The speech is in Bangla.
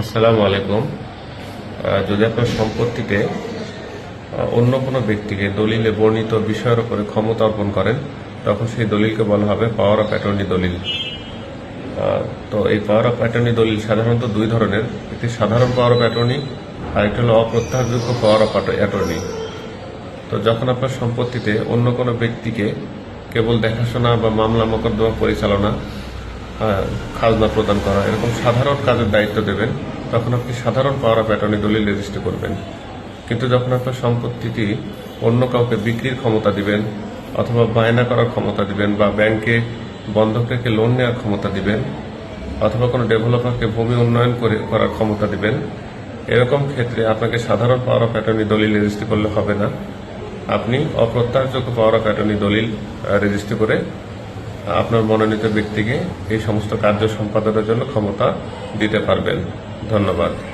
আসসালামু আলাইকুম। যদি আপনার সম্পত্তিতে অন্য কোনো ব্যক্তিকে দলিলে বর্ণিত বিষয়ের উপরে ক্ষমতা অর্পণ করেন, তখন সেই দলিলকে বলা হবে পাওয়ার অফ অ্যাটর্নি দলিল। তো এই পাওয়ার অফ অ্যাটর্নি দলিল সাধারণত দুই ধরনের। একটি সাধারণ পাওয়ার অফ অ্যাটর্নি আর একটি হলো অপ্রত্যাহারযোগ্য পাওয়ার অফ অ্যাটর্নি তো যখন আপনার সম্পত্তিতে অন্য কোনো ব্যক্তিকে কেবল দেখাশোনা বা মামলা মোকদ্দমা পরিচালনা খাজনা প্রদান করা, এরকম সাধারণ কাজের দায়িত্ব দেবেন, তখন আপনি সাধারণ পাওয়ার অফ অ্যাটর্নি দলিল রেজিস্টার করবেন। কিন্তু যখন আপনার সম্পত্তিটি অন্য কাউকে বিক্রির ক্ষমতা দিবেন, অথবা বায়না করার ক্ষমতা দিবেন, বা ব্যাংকে বন্ধক রেখে লোন নেওয়ার ক্ষমতা দিবেন, অথবা কোনো ডেভেলপারকে ভূমি উন্নয়ন করে, করার ক্ষমতা দিবেন, এরকম ক্ষেত্রে আপনাকে সাধারণ পাওয়ার অফ অ্যাটর্নি দলিল রেজিস্ট্রি করলে হবে না। আপনি অপ্রত্যাহারযোগ্য পাওয়ার অফ অ্যাটর্নি দলিল রেজিস্ট্রি করে আপনার মনোনীত ব্যক্তিকে এই সমস্ত কার্য সম্পাদনের জন্য ক্ষমতা দিতে পারবেন। ধন্যবাদ।